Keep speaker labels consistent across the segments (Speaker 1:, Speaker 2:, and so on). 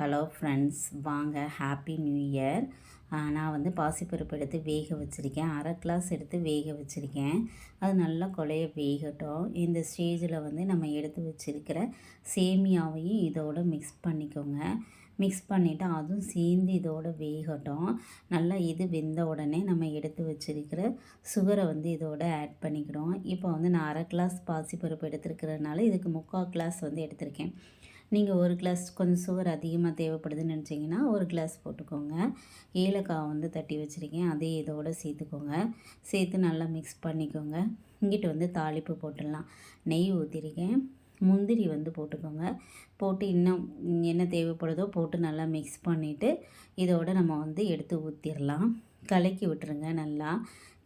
Speaker 1: Hello friends வாங்க happy new year. நான் வந்து பாசிப்பருப்பு எடுத்து வேக வச்சுருக்கேன். அரை கிளாஸ் எடுத்து வேக வச்சுருக்கேன். அது நல்லா கொலைய வேகட்டும். இந்த ஸ்டேஜில் வந்து நம்ம எடுத்து வச்சுருக்கிற சேமியாவையும் இதோடு மிக்ஸ் பண்ணிக்கோங்க. மிக்ஸ் பண்ணிவிட்டு அதுவும் சேர்ந்து இதோட வேகட்டும். நல்லா இது வெந்த உடனே நம்ம எடுத்து வச்சுருக்கிற சுகரை வந்து இதோட ஆட் பண்ணிக்கிறோம். இப்போ வந்து நான் அரை கிளாஸ் பாசிப்பருப்பு எடுத்துருக்கிறதுனால இதுக்கு முக்கால் கிளாஸ் வந்து எடுத்திருக்கேன். நீங்கள் ஒரு கிளாஸ் கொஞ்சம் சுகர் அதிகமாக தேவைப்படுதுன்னு நினச்சிங்கன்னா ஒரு கிளாஸ் போட்டுக்கோங்க. ஏலக்காய் வந்து தட்டி வச்சுருக்கேன். அதே இதோடு சேர்த்துக்கோங்க. சேர்த்து நல்லா மிக்ஸ் பண்ணிக்கோங்க. இங்கிட்டு வந்து தாளிப்பு போட்டுடலாம். நெய் ஊற்றிருக்கேன் முந்திரி வந்து போட்டுக்கோங்க. போட்டு இன்னும் என்ன தேவைப்படுதோ போட்டு நல்லா மிக்ஸ் பண்ணிவிட்டு இதோட நம்ம வந்து எடுத்து ஊற்றிடலாம் கலக்கி விட்டுருங்க நல்லா.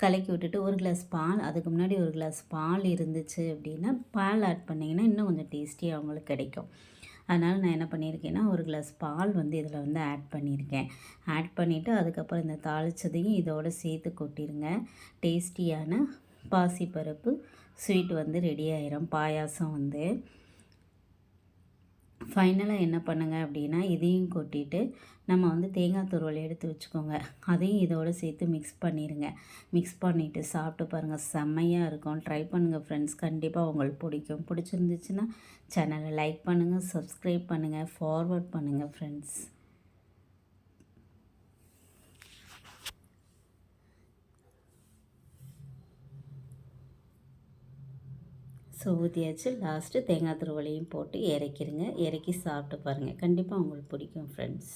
Speaker 1: கலக்கி விட்டுட்டு ஒரு கிளாஸ் பால் அதுக்கு முன்னாடி ஒரு கிளாஸ் பால் இருந்துச்சு அப்படின்னா பால் ஆட் பண்ணிங்கன்னா இன்னும் கொஞ்சம் டேஸ்டியாக அவங்களுக்கு கிடைக்கும். அதனால் நான் என்ன பண்ணியிருக்கேன்னா ஒரு கிளாஸ் பால் வந்து இதில் வந்து ஆட் பண்ணியிருக்கேன். ஆட் பண்ணிவிட்டு அதுக்கப்புறம் இந்த தாளித்ததையும் இதோடு சேர்த்து கொட்டிடுங்க டேஸ்டியான பாசிப்பருப்பு ஸ்வீட் வந்து ரெடி ஆயிரும். பாயாசம் வந்து. ஃபைனலாக என்ன பண்ணுங்கள் அப்படின்னா இதையும் கொட்டிட்டு நம்ம வந்து தேங்காய் துருவல் எடுத்து வச்சுக்கோங்க. அதையும் இதோடு சேர்த்து மிக்ஸ் பண்ணிடுங்க மிக்ஸ் பண்ணிவிட்டு சாப்பிட்டு பாருங்கள் செம்மையாக இருக்கும். ட்ரை பண்ணுங்கள் ஃப்ரெண்ட்ஸ் கண்டிப்பாக உங்களுக்கு பிடிக்கும். பிடிச்சிருந்துச்சுன்னா சேனலை லைக் பண்ணுங்கள் சப்ஸ்கிரைப் பண்ணுங்கள் ஃபார்வர்ட் பண்ணுங்கள் ஃப்ரெண்ட்ஸ் ஸோ ஊற்றியாச்சு லாஸ்ட்டு தேங்காய் துருவலையும் போட்டு இறக்கிடுங்க இறக்கி சாப்பிட்டு பாருங்கள் கண்டிப்பாக உங்களுக்கு பிடிக்கும் ஃப்ரெண்ட்ஸ்